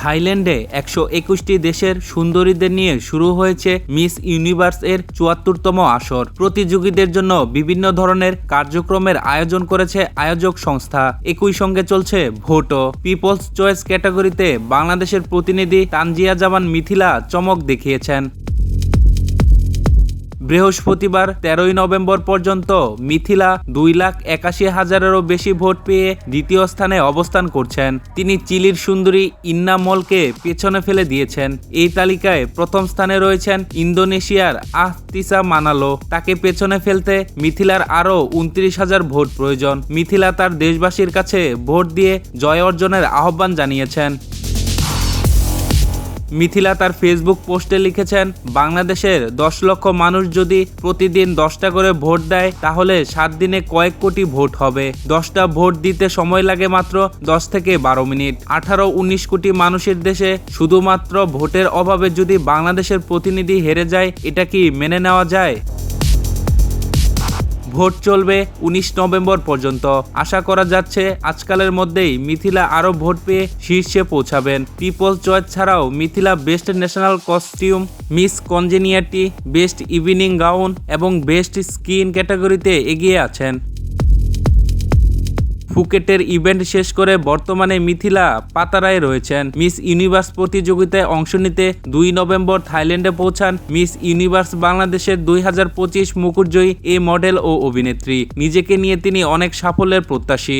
থাইল্যান্ডে একশো একুশটি দেশের সুন্দরীদের নিয়ে শুরু হয়েছে মিস ইউনিভার্স এর চুয়াত্তরতম আসর। প্রতিযোগীদের জন্য বিভিন্ন ধরনের কার্যক্রমের আয়োজন করেছে আয়োজক সংস্থা। একই সঙ্গে চলছে ভোটও। পিপলস চয়েস ক্যাটাগরিতে বাংলাদেশের প্রতিনিধি তানজিয়া জামান মিথিলা চমক দেখিয়েছেন। বৃহস্পতিবার তেরোই নভেম্বর পর্যন্ত মিথিলা দুই লাখ একাশি হাজারেরও বেশি ভোট পেয়ে দ্বিতীয় স্থানে অবস্থান করছেন। তিনি চিলির সুন্দরী ইন্না মলকে পেছনে ফেলে দিয়েছেন। এই তালিকায় প্রথম স্থানে রয়েছেন ইন্দোনেশিয়ার আহতিসা মানালো। তাকে পেছনে ফেলতে মিথিলার আরও উনত্রিশ হাজার ভোট প্রয়োজন। মিথিলা তার দেশবাসীর কাছে ভোট দিয়ে জয় অর্জনের আহ্বান জানিয়েছেন। মিথিলা তার ফেসবুক পোস্টে লিখেছেন, বাংলাদেশের দশ লক্ষ মানুষ যদি প্রতিদিন দশটা করে ভোট দেয়, তাহলে সাত দিনে কয়েক কোটি ভোট হবে। দশটা ভোট দিতে সময় লাগে মাত্র দশ থেকে বারো মিনিট। আঠারো, উনিশ কোটি মানুষের দেশে শুধুমাত্র ভোটের অভাবে যদি বাংলাদেশের প্রতিনিধি হেরে যায়, এটা কি মেনে নেওয়া যায়? ভোট চলবে উনিশ নভেম্বর পর্যন্ত। আশা করা যাচ্ছে আজকালের মধ্যেই মিথিলা আরও ভোট পেয়ে শীর্ষে পৌঁছাবেন। পিপল চয়েস ছাড়াও Mithila best national costume miss congeniality best evening gown এবং বেস্ট স্কিন ক্যাটাগরিতে এগিয়ে আছেন। ফুকেটের ইভেন্ট শেষ করে বর্তমানে মিথিলা পাতারায় রয়েছেন। মিস ইউনিভার্স প্রতিযোগিতায় অংশ নিতে দুই নভেম্বর থাইল্যান্ডে পৌঁছান মিস ইউনিভার্স বাংলাদেশের দুই হাজার পঁচিশ মুকুটজয়ী এ মডেল ও অভিনেত্রী। নিজেকে নিয়ে তিনি অনেক সাফল্যের প্রত্যাশী।